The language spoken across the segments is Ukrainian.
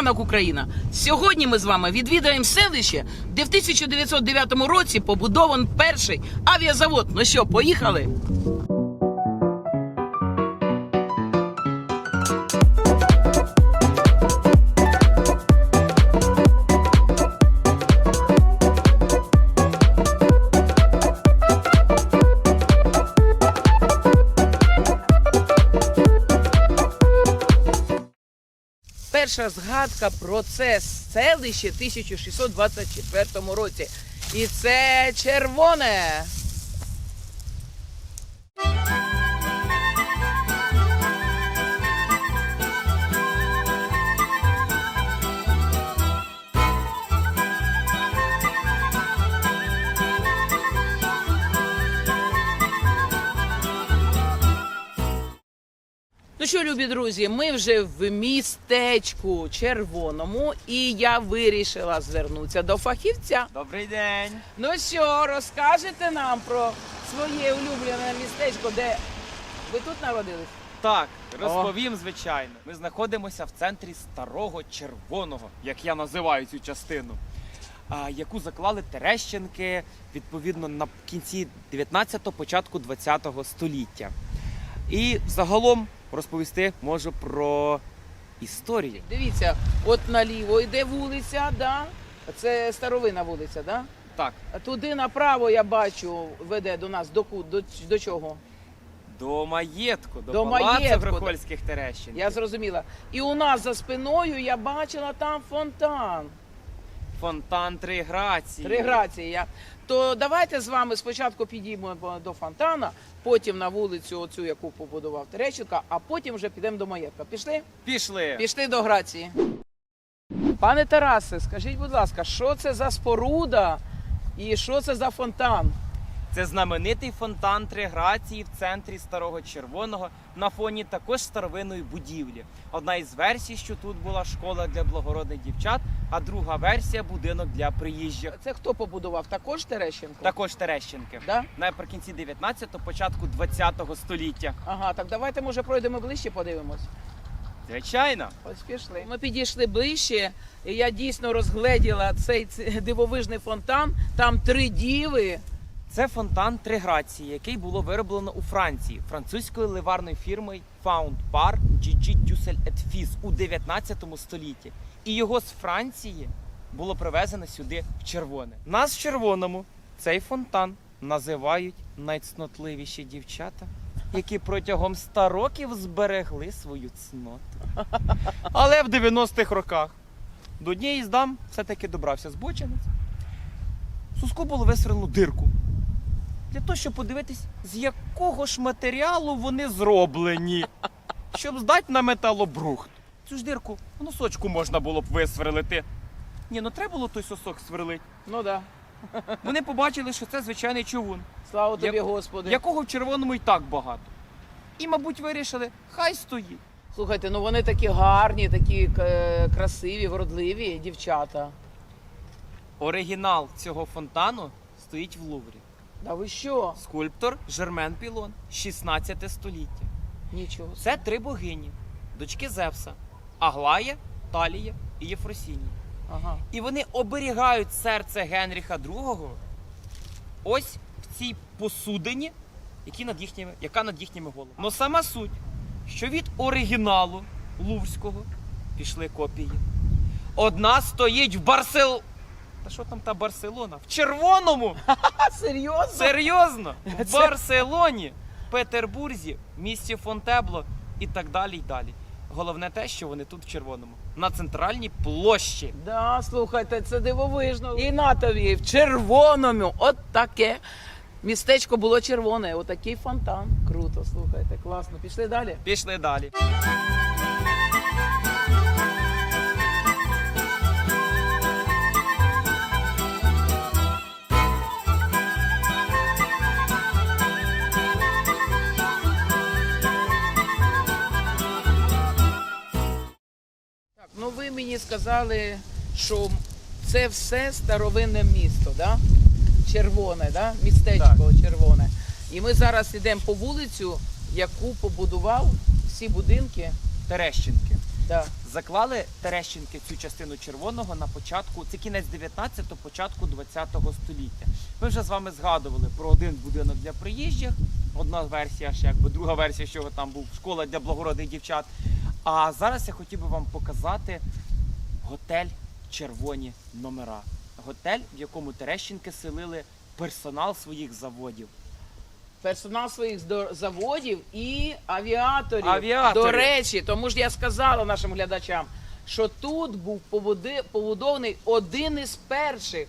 ранок Україна. Сьогодні ми з вами відвідаємо селище, де в 1909 році побудований перший авіазавод. Ну що, поїхали? Перша згадка про це селище в 1624 році. І це червоне. Що, любі друзі, ми вже в містечку червоному, і я вирішила звернутися до фахівця. Добрий день. Ну що, розкажете нам про своє улюблене містечко, де ви тут народились? Так, розповім, звичайно. Ми знаходимося в центрі старого червоного, як я називаю цю частину, а, яку заклали Терещенки відповідно на кінці 19-го, початку 20-го століття. І загалом розповісти можу про історію. Дивіться, от наліво йде вулиця, да? це старовина вулиця, да? Так, туди направо я бачу, веде до нас до, ку- до, до чого? до маєтку, до, До палацу маєтку, Грохольських Терещенків. Я зрозуміла. І у нас за спиною я бачила там фонтан. Фонтан Три Грації. Три грації. То давайте з вами спочатку підійдемо до фонтана, потім на вулицю, оцю, яку побудував Терещенка, а потім вже підемо до маєтка. Пішли? Пішли. Пішли до грації. Пане Тарасе, скажіть, будь ласка, що це за споруда і що це за фонтан? Це знаменитий фонтан Три Грації в центрі Старого Червоного на фоні також старовинної будівлі. Одна із версій, що тут була школа для благородних дівчат, а друга версія будинок для приїжджих. Це хто побудував? Також Терещенко? Також Терещенки. Да? Наприкінці 19-го, початку 20-го століття. Ага, так давайте, може, пройдемо ближче, подивимось. Звичайно. Ось пішли. Ми підійшли ближче, і я дійсно розгледіла цей дивовижний фонтан. Там три діви. Це фонтан Три Грації, який було вироблено у Франції французькою ливарною фірмою Found Par GG Dussel et у 19 столітті. І його з Франції було привезено сюди в червоне. Нас в червоному цей фонтан називають найцнотливіші дівчата, які протягом 100 років зберегли свою цноту. Але в 90-х роках до однієї з дам все-таки добрався збочинець. Суску було висверлено дирку. Для того, щоб подивитись, з якого ж матеріалу вони зроблені, щоб здати на металобрухт. Цю ж дирку в носочку можна було б висверлити. Ні, ну треба було той сосок сверлити. Ну да. Вони побачили, що це звичайний човун, Слава тобі, Як- Господи. якого в червоному і так багато. І, мабуть, вирішили, хай стоїть. Слухайте, ну вони такі гарні, такі е, красиві, вродливі дівчата. Оригінал цього фонтану стоїть в Луврі. Да ви що? Скульптор Жермен Пілон, 16 століття. Нічого. Це три богині, дочки Зевса, Аглая, Талія і Єфросінія. Ага. І вони оберігають серце Генріха II ось в цій посудині, які над їхніми, яка над їхніми головами. Но сама суть, що від оригіналу Луврського пішли копії. Одна стоїть в Барсел. Та що там та Барселона? В червоному! Серйозно? Серйозно? В Барселоні, Петербурзі, місті Фонтебло і так далі. і далі. Головне те, що вони тут в червоному, на центральній площі. Да, слухайте, це дивовижно. І на тобі в червоному. От таке. Містечко було червоне, отакий фонтан. Круто, слухайте, класно. Пішли далі. Пішли далі. Сказали, що це все старовинне місто, да? червоне, да? містечко червоне. І ми зараз йдемо по вулицю, яку побудував всі будинки. Терещенки. Да. Заклали Терещенки цю частину червоного на початку, це кінець 19-го, початку 20-го століття. Ми вже з вами згадували про один будинок для приїжджих, одна версія, ще якби друга версія, що там був школа для благородних дівчат. А зараз я хотів би вам показати готель Червоні номера. Готель, в якому Терещенки селили персонал своїх заводів. Персонал своїх заводів і авіаторів. Авіаторів. До речі, тому ж я сказала нашим глядачам, що тут був побудований один із перших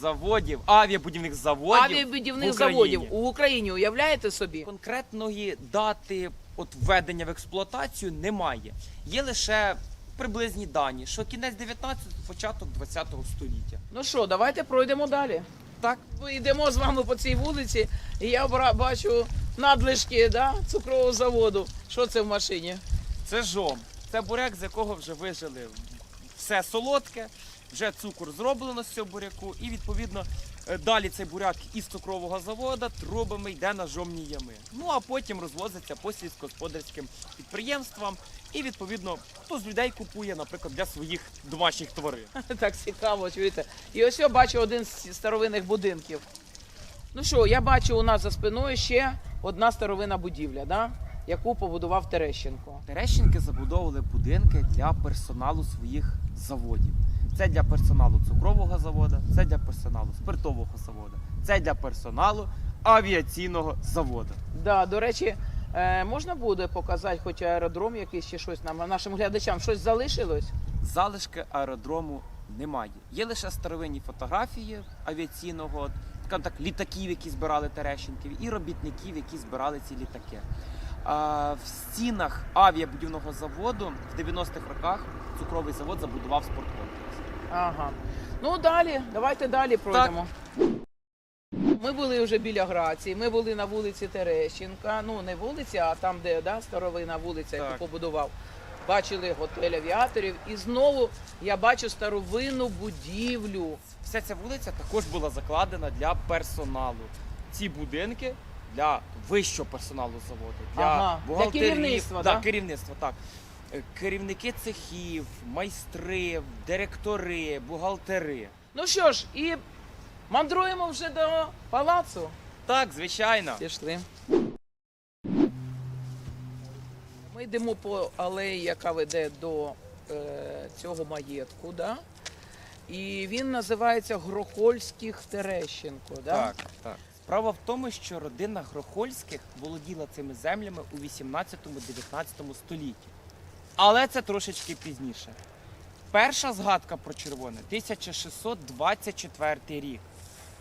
Заводів, авіабудівних заводів. авіабудівних в заводів у Україні. Уявляєте собі? Конкретної дати от введення в експлуатацію немає. Є лише приблизні дані, що кінець 19 початок 20 століття. Ну що, давайте пройдемо далі. Так, Ми йдемо з вами по цій вулиці, і я бачу надлишки да, цукрового заводу. Що це в машині? це жом. Це бурек, з якого вже вижили все солодке, вже цукор зроблено з цього буряку, і відповідно е, далі цей буряк із цукрового заводу трубами йде на жомні ями. Ну а потім розвозиться по сільськогосподарським підприємствам. І відповідно хто з людей купує, наприклад, для своїх домашніх тварин. Так цікаво, чуєте. І ось я бачу один з старовинних будинків. Ну що, я бачу у нас за спиною ще одна старовинна будівля, да? яку побудував Терещенко. Терещенки забудовували будинки для персоналу своїх заводів. Це для персоналу цукрового заводу, це для персоналу спиртового заводу, це для персоналу авіаційного заводу. Да, до речі, е, можна буде показати хоч аеродром якийсь чи щось нам, нашим глядачам щось залишилось? Залишки аеродрому немає. Є лише старовинні фотографії авіаційного, скажімо так, літаків, які збирали Терещенків, і робітників, які збирали ці літаки. В стінах авіабудівного заводу в 90-х роках цукровий завод забудував спорткомплекс. Ага. Ну далі, давайте далі пройдемо. Ми були вже біля Грації, ми були на вулиці Терещенка. Ну не вулиця, а там, де да, старовина вулиця, яку побудував. Бачили готель авіаторів, і знову я бачу старовинну будівлю. Вся ця вулиця також була закладена для персоналу. Ці будинки для вищого персоналу заводу, для Ага, для бухгалтерів, керівництва, да, да? керівництва, так. Е, Керівники цехів, майстри, директори, бухгалтери. Ну що ж, і мандруємо вже до палацу. Так, звичайно. Пішли. Ми йдемо по алеї, яка веде до е, цього маєтку. Да? І він називається Грохольських Терещенко. Да? Так, так. Справа в тому, що родина Грохольських володіла цими землями у 18-19 столітті. Але це трошечки пізніше. Перша згадка про червоне 1624 рік.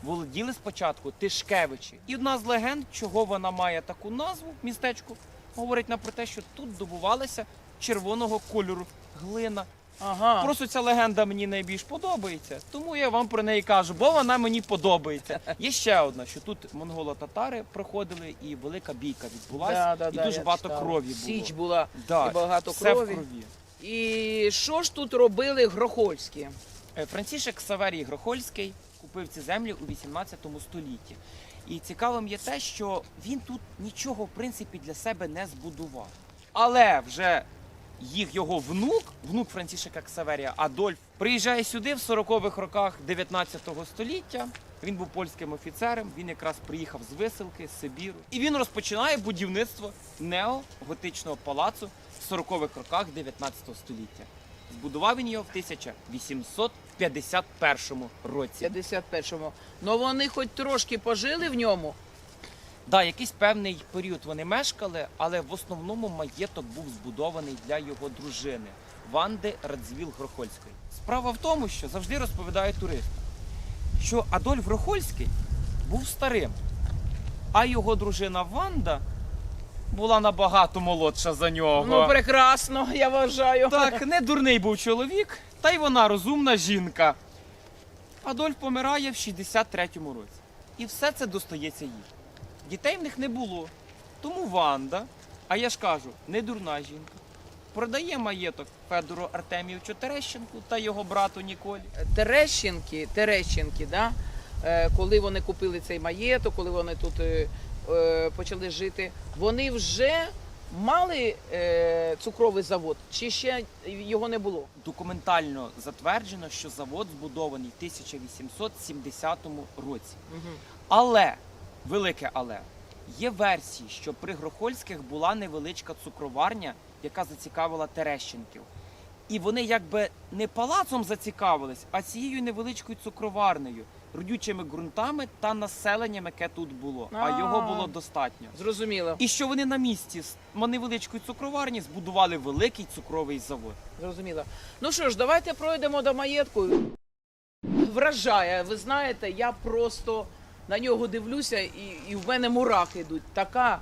Володіли спочатку Тишкевичі. І одна з легенд, чого вона має таку назву, містечко, говорить нам про те, що тут добувалася червоного кольору глина. Ага. Просто ця легенда мені найбільш подобається, тому я вам про неї кажу, бо вона мені подобається. Є ще одна, що тут монголо-татари проходили і велика бійка відбулася, Да, да, і да, дуже я багато читала. крові було. Січ була Да, і багато все крові. в крові. І що ж тут робили Грохольські? Е, Францішек Саверій Грохольський купив ці землі у 18 столітті. І цікавим є те, що він тут нічого в принципі для себе не збудував. Але вже їх його внук, внук Францішека Ксаверія Адольф, приїжджає сюди в 40-х роках 19 століття. Він був польським офіцером, він якраз приїхав з висилки, з Сибіру. І він розпочинає будівництво неоготичного палацу в 40-х роках 19 століття. Збудував він його в 1851 році. 51-му. Ну вони хоч трошки пожили в ньому. Да, якийсь певний період вони мешкали, але в основному маєток був збудований для його дружини Ванди Радзвіл Грохольської. Справа в тому, що завжди розповідають туристам, що Адольф Грохольський був старим, а його дружина Ванда була набагато молодша за нього. Ну прекрасно, я вважаю. Так, не дурний був чоловік, та й вона розумна жінка. Адольф помирає в 63-му році. І все це достається їй. Дітей в них не було. Тому Ванда, а я ж кажу, не дурна жінка, продає маєток Федору Артемійовичу Терещенку та його брату Ніколі. Терещенки, Терещенки, да? е, коли вони купили цей маєток, коли вони тут е, е, почали жити, вони вже мали е, цукровий завод, чи ще його не було? Документально затверджено, що завод збудований в 1870 році. Угу. Але, велике але, є версії, що при Грохольських була невеличка цукроварня, яка зацікавила Терещенків. І вони якби не палацом зацікавились, а цією невеличкою цукроварнею, родючими ґрунтами та населенням, яке тут було. А його було достатньо. Зрозуміло. І що вони на місці з невеличкої цукроварні збудували великий цукровий завод. Зрозуміло. Ну що ж, давайте пройдемо до маєтку. Вражає, ви знаєте, я просто на нього дивлюся, і, і в мене мурахи йдуть. Така,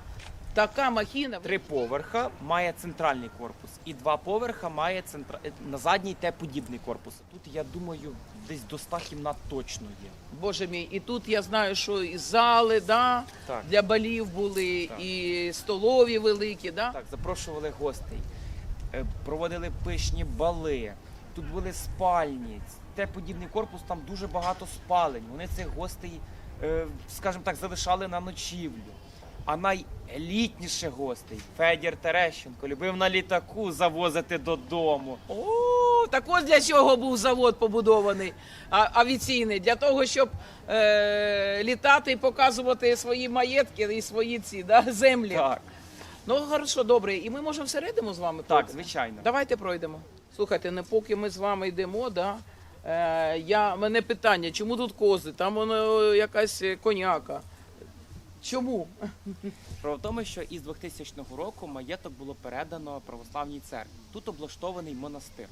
така махіна. Три поверха має центральний корпус, і два поверха має центра... на задній те подібний корпус. Тут я думаю, десь до 100 кімнат точно є. Боже мій, і тут я знаю, що і зали да, Так. для балів були, Так. і столові великі. Да? Так, запрошували гостей, е, проводили пишні бали. Тут були спальні. Те подібний корпус, там дуже багато спалень. Вони цих гостей, скажімо так, залишали на ночівлю. А найелітніших гостей Федір Терещенко любив на літаку завозити додому. О, так ось для чого був завод побудований а, авіаційний, для того, щоб е, літати і показувати свої маєтки і свої ці да, землі. Так, Ну хорошо, добре. І ми можемо всередину з вами так, пройти? звичайно. Давайте пройдемо. Слухайте, не поки ми з вами йдемо, да, е, я, мене питання, чому тут кози? Там воно якась е, коняка. Чому? Справа в тому, що із 2000 року маєток було передано православній церкві. Тут облаштований монастир.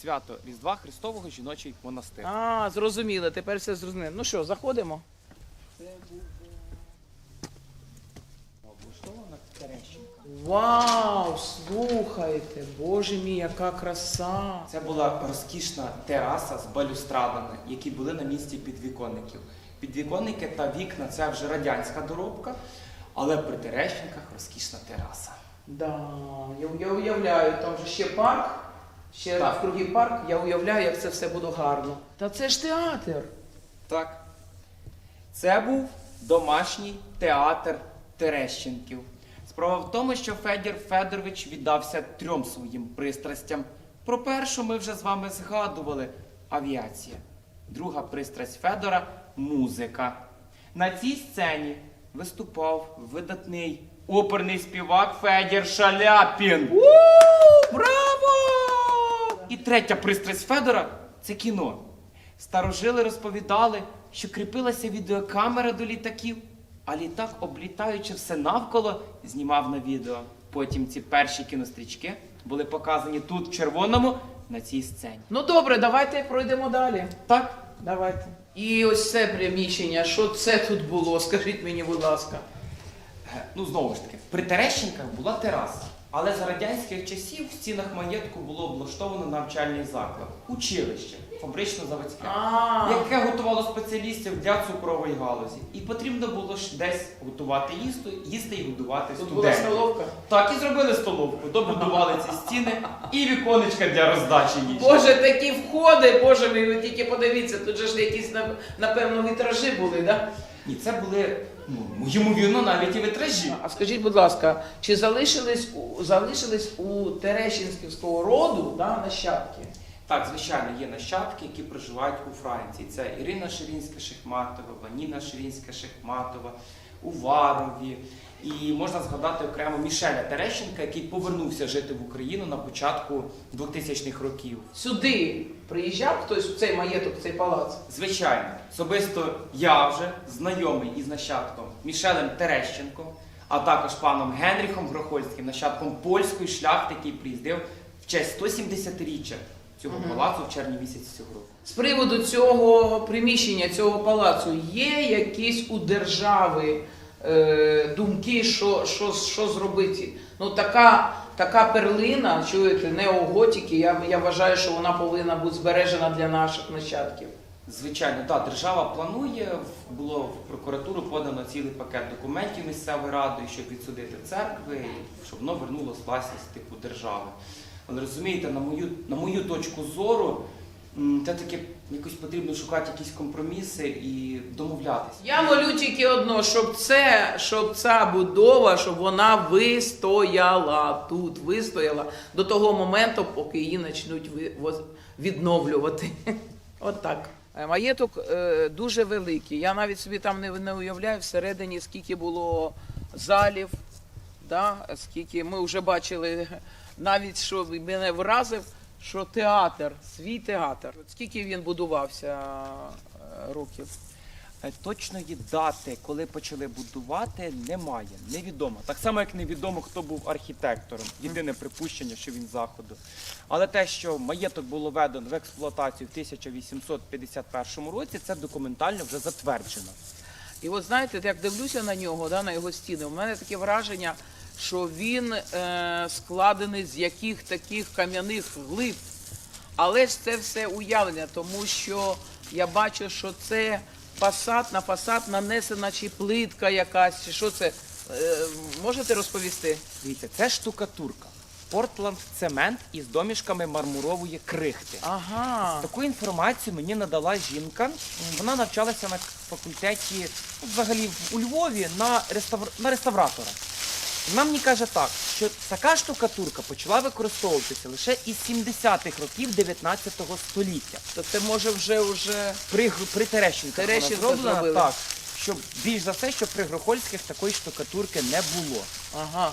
Свято Різдва Христового жіночий монастир. А, зрозуміло, тепер все зрозуміло. Ну що, заходимо? Облаштована Терещенка. Вау, слухайте, боже мій, яка краса! Це була розкішна тераса з балюстрадами, які були на місці підвіконників. Підвіконники та вікна це вже радянська доробка, але при Терещенках розкішна тераса. Да, я, я уявляю, там же ще парк, ще Так. навкруги парк, я уявляю, як це все буде гарно. Та це ж театр. Так. Це був домашній театр Терещенків. Справа в тому, що Федір Федорович віддався трьом своїм пристрастям. Про першу ми вже з вами згадували авіація. Друга пристрасть Федора музика. На цій сцені виступав видатний оперний співак Федір Шаляпін. У, браво! І третя пристрасть Федора це кіно. Старожили розповідали, що кріпилася відеокамера до літаків, а літак, облітаючи все навколо, знімав на відео. Потім ці перші кінострічки були показані тут, в червоному, на цій сцені. Ну добре, давайте пройдемо далі. Так, Давайте. І ось це приміщення, що це тут було? Скажіть мені, будь ласка. Е, Ну, знову ж таки, при Терещенках була тераса. Але за радянських часів в стінах маєтку було облаштовано навчальний заклад, училище, фабрично-заводське, яке готувало спеціалістів для цукрової галузі. І потрібно було ж десь готувати їсти, їсти і годувати студентів. столовка. Так, і зробили столовку, добудували ці стіни і віконечка для роздачі їжі. Боже, такі входи, боже мій, ви тільки подивіться, тут же ж якісь напевно вітражі були, да? Ні, це були, ну, ймовірно, навіть і витражі. А скажіть, будь ласка, чи залишились у залишились у Терещинського роду да, нащадки? Так, звичайно, є нащадки, які проживають у Франції. Це Ірина Ширінська Шихматова, Ваніна Ширінська Шихматова, у Варові. І можна згадати окремо Мішеля Терещенка, який повернувся жити в Україну на початку 2000-х років. Сюди приїжджав хтось у цей маєток, в цей палац? Звичайно, особисто я вже знайомий із нащадком Мішелем Терещенком, а також паном Генріхом Грохольським, нащадком польської шляхти, який приїздив в честь 170-річчя цього Мгм. палацу в червні місяці цього року. З приводу цього приміщення, цього палацу, є якісь у держави е, думки, що, що, що зробити? Ну, така, така перлина, чуєте, неоготики, я, я вважаю, що вона повинна бути збережена для наших нащадків. Звичайно, так, держава планує, в- було в прокуратуру подано цілий пакет документів місцевою радою, щоб відсудити церкви, щоб воно вернуло власність типу держави. Але розумієте, на мою, на мою точку зору, це таки якось потрібно шукати якісь компроміси і домовлятися. Я молю тільки одно, щоб це, щоб ця будова, щоб вона вистояла тут, вистояла до того моменту, поки її почнуть відновлювати. От так. Е, Маєток е, дуже великий. Я навіть собі там не, не уявляю всередині, скільки було залів, да? скільки ми вже бачили, навіть що мене вразив, що театр, свій театр. Скільки він будувався е, років? Е, Точної дати, коли почали будувати, немає. Невідомо. Так само, як невідомо, хто був архітектором. Єдине припущення, що він заходу. Але те, що маєток було введено в експлуатацію в 1851 році, це документально вже затверджено. І от знаєте, як дивлюся на нього, да, на його стіни, у мене таке враження, що він е, складений з яких таких кам'яних глиб. Але ж це все уявлення, тому що я бачу, що це фасад на фасад нанесена чи плитка якась, чи що це. Е, можете розповісти? Дивіться, це штукатурка. Портланд цемент із домішками мармурової крихти. Ага. Таку інформацію мені надала жінка. Вона навчалася на факультеті ну, взагалі у Львові на, реставр... на реставратора. Вона мені каже так, що така штукатурка почала використовуватися лише із 70-х років 19 століття. То це може вже вже. При, при Терещенках вона Терещенка зроблена зробили. так, щоб більш за все, що при Грохольських такої штукатурки не було. Ага.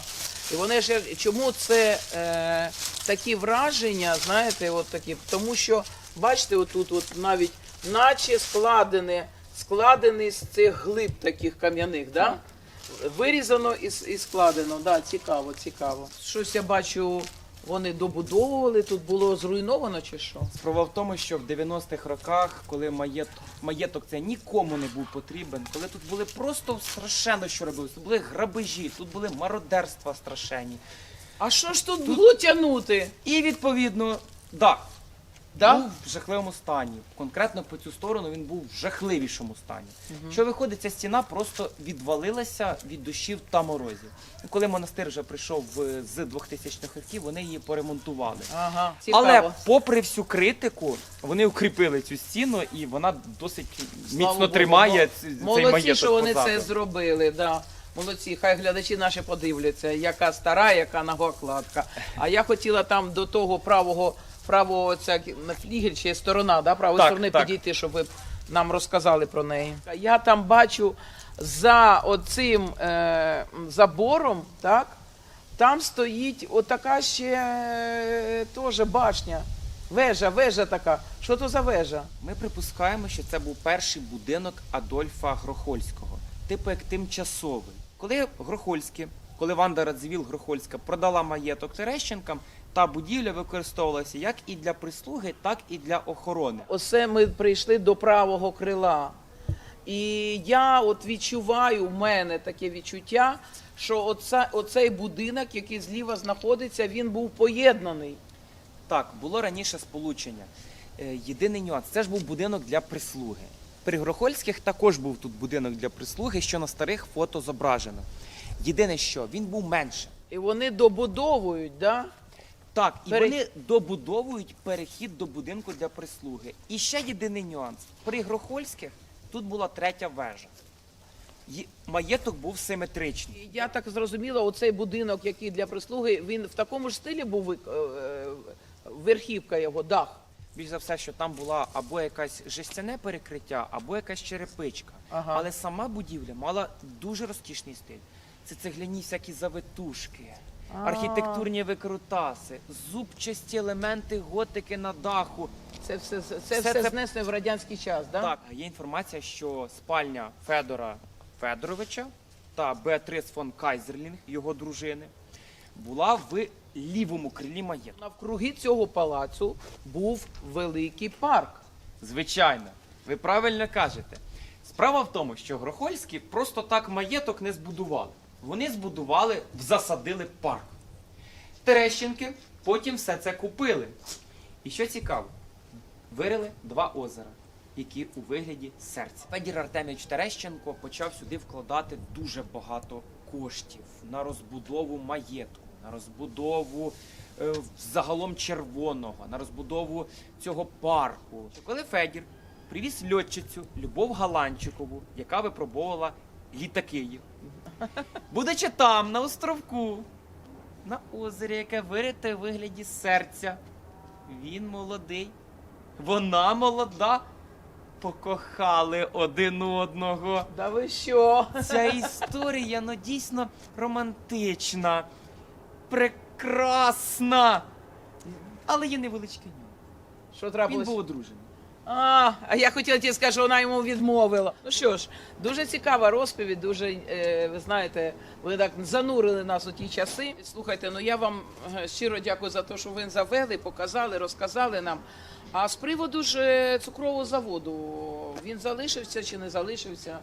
І вони ж чому це е, такі враження, знаєте, от такі, тому що бачите, отут от навіть наче складене, складений з цих глиб таких кам'яних, да? Вирізано і, і складено. Да, цікаво, цікаво. Щось я бачу, вони добудовували, тут було зруйновано чи що? Справа в тому, що в 90-х роках, коли маєток, маєток це нікому не був потрібен, коли тут були просто страшенно що робилось, тут були грабежі, тут були мародерства страшенні. А що ж тут було тягнути? І відповідно, дах Да? Був в жахливому стані. Конкретно по цю сторону він був в жахливішому стані. Що виходить, ця стіна просто відвалилася від дощів та морозів. І коли монастир вже прийшов в- з 2000-х років, вони її поремонтували. Ага. Але попри всю критику, вони укріпили цю стіну, і вона досить Слава міцно Богу, тримає ц- цей Молодці, маєток що вони позаду. це зробили. Да. Молодці, хай глядачі наші подивляться, яка стара, яка новокладка. А я хотіла там до того правого, правого ця на флігель чи сторона, да, правої Так, сторони так. підійти, щоб ви нам розказали про неї. Я там бачу за оцим е, забором, так, там стоїть отака ще е, теж башня. Вежа, вежа така. Що то за вежа? Ми припускаємо, що це був перший будинок Адольфа Грохольського, типу як тимчасовий. Коли Грохольські, коли Ванда Радзивіл Грохольська продала маєток Терещенкам, та будівля використовувалася як і для прислуги, так і для охорони. Оце ми прийшли до правого крила. І я от відчуваю, в мене таке відчуття, що оце, оцей будинок, який зліва знаходиться, він був поєднаний. Так, було раніше сполучення. Е, Єдиний нюанс це ж був будинок для прислуги. При Грохольських також був тут будинок для прислуги, що на старих фото зображено. Єдине, що він був менше. І вони добудовують, да? Так, і Пере- вони добудовують перехід до будинку для прислуги. І ще єдиний нюанс: при Грохольських тут була третя вежа. Ї- Маєток був симетричний. Я так зрозуміла, оцей будинок, який для прислуги, він в такому ж стилі був вик- е, верхівка його, дах. Більш за все, що там була або якась жестяне перекриття, або якась черепичка. Ага. Але сама будівля мала дуже розкішний стиль. Це цегляні всякі завитушки. Архітектурні викрутаси, зубчасті елементи готики на даху. Це все, це Все все, це- знесли в радянський час, да? Так, є інформація, що спальня Федора Федоровича та Беатрис фон Кайзерлінг, його дружини, була в лівому крилі маєтку. Навкруги цього палацу був великий парк. Звичайно, ви правильно кажете. Справа в тому, що Грохольські просто так маєток не збудували. Вони збудували, засадили парк. Терещенки потім все це купили. І що цікаво, вирили два озера, які у вигляді серця. Федір Артемович Терещенко почав сюди вкладати дуже багато коштів на розбудову маєтку, на розбудову е, загалом червоного, на розбудову цього парку. Коли Федір привіз льотчицю Любов Галанчикову, яка випробовувала літаки їх. Будучи там, на островку, на озері, яке вирите в вигляді серця. Він молодий, вона молода. Покохали один одного. Да ви що? Ця історія ну дійсно романтична, прекрасна. Але є невеличкий нюанс. Що Він трапилось? був одружений. А, а я хотіла ті сказати, що вона йому відмовила. Ну що ж, дуже цікава розповідь, дуже, е, ви знаєте, ви так занурили нас у ті часи. Слухайте, ну я вам е, щиро дякую за те, що ви завели, показали, розказали нам. А з приводу ж е, цукрового заводу, він залишився чи не залишився?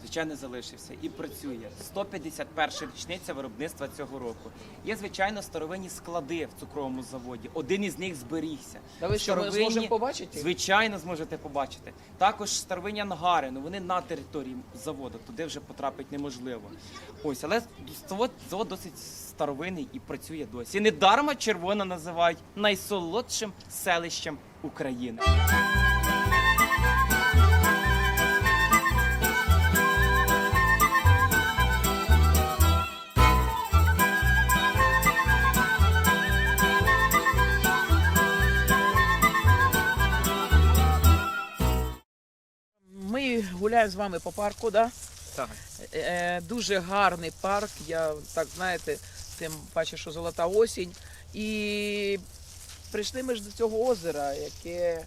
Звичайно, залишився і працює. 151 річниця виробництва цього року. Є, звичайно, старовинні склади в цукровому заводі. Один із них зберігся. Та ви що, ми Старовинні- зможемо побачити? Звичайно, зможете побачити. Також старовинні ангари, ну вони на території заводу, туди вже потрапити неможливо. Ось, але завод, завод досить старовинний і працює досі. І недарма червона називають найсолодшим селищем України. Гуляємо з вами по парку, да? Так. Е, дуже гарний парк. Я так знаєте, тим паче, що золота осінь. І прийшли ми ж до цього озера, яке е,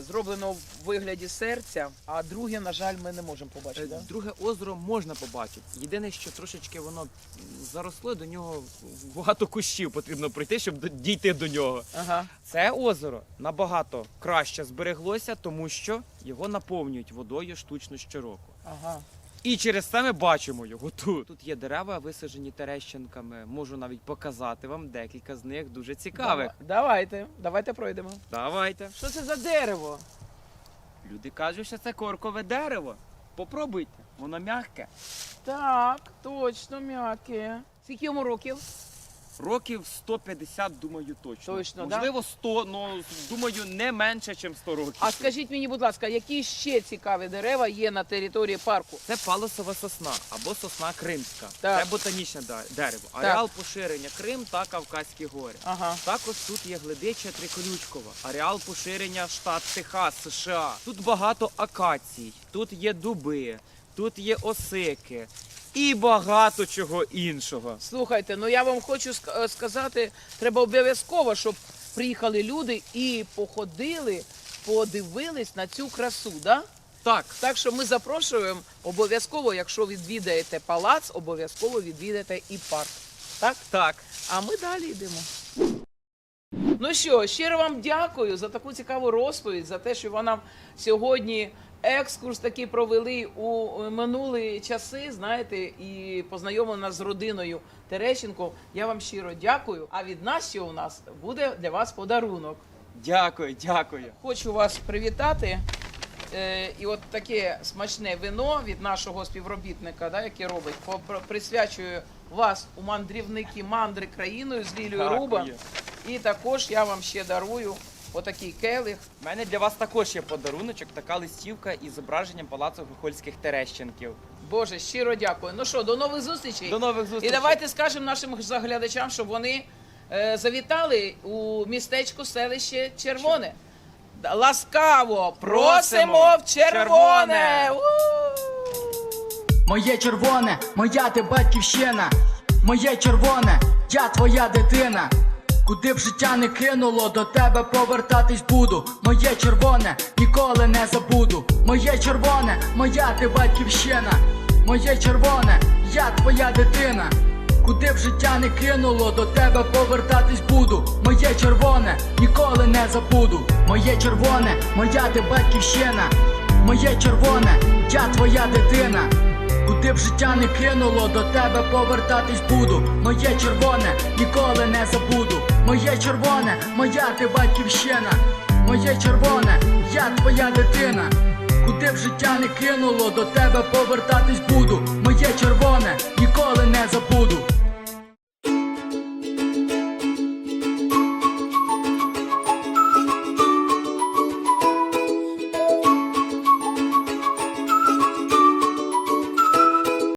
зроблено в вигляді серця, а друге, на жаль, ми не можемо побачити. Да? Е, Друге озеро можна побачити. Єдине, що трошечки воно заросло, до нього багато кущів потрібно пройти, щоб дійти до нього. Ага. Це озеро набагато краще збереглося, тому що його наповнюють водою штучно щороку. Ага. І через це ми бачимо його тут. Тут є дерева, висаджені терещенками. Можу навіть показати вам декілька з них дуже цікавих. Дава- Давайте, давайте пройдемо. Давайте. Що це за дерево? Люди кажуть, що це коркове дерево. Попробуйте, воно м'яке. Так, точно, м'яке. Скільки йому років? Років 150, думаю, точно. Точно, да? Можливо, 100, але думаю, не менше, ніж 100 років. А скажіть мені, будь ласка, які ще цікаві дерева є на території парку? Це палосова сосна або сосна кримська. Так. Це ботанічне да- дерево. Ареал поширення Крим та Кавказькі гори. Ага. Також тут є глибича триколючкова, ареал поширення штат Техас, США. Тут багато акацій, тут є дуби, тут є осики і багато чого іншого. Слухайте, ну я вам хочу е, сказати, треба обов'язково, щоб приїхали люди і походили, подивились на цю красу, да? Так, Так що ми запрошуємо обов'язково, якщо відвідаєте палац, обов'язково відвідаєте і парк. Так? так. А ми далі йдемо. Ну що, щиро вам дякую за таку цікаву розповідь, за те, що ви нам сьогодні екскурс такий провели у минулі часи, знаєте, і познайомили нас з родиною Терещенко. Я вам щиро дякую. А від нас ще у нас буде для вас подарунок. Дякую, дякую. Хочу вас привітати. Е, і от таке смачне вино від нашого співробітника, да, який робить, присвячую вас у мандрівники мандри країною з Лілією. Руба. І також я вам ще дарую отакий келих. У мене для вас також є подаруночок, така листівка із зображенням палацу Гохольських Терещенків. Боже, щиро дякую. Ну що, до нових зустрічей. До нових І давайте скажемо нашим заглядачам, щоб вони е, завітали у містечко селище Червоне. Ласкаво просимо Просимо в червоне. Червоне. Моє червоне, моя ти батьківщина, моє червоне, я твоя дитина. Куди б життя не кинуло, до тебе повертатись буду. Моє червоне, ніколи не забуду. Моє червоне, моя ти батьківщина, моє червоне, я твоя дитина. Куди б життя не кинуло, до тебе повертатись буду. Моє червоне, ніколи не забуду. Моє червоне, моя ти батьківщина, моє червоне, я твоя дитина. Куди б життя не кинуло, до тебе повертатись буду. Моє червоне, ніколи не забуду. Моє червоне, моя ти батьківщина. Моє червоне, я твоя дитина. Куди б життя не кинуло, до тебе повертатись буду. Моє червоне, ніколи не забуду.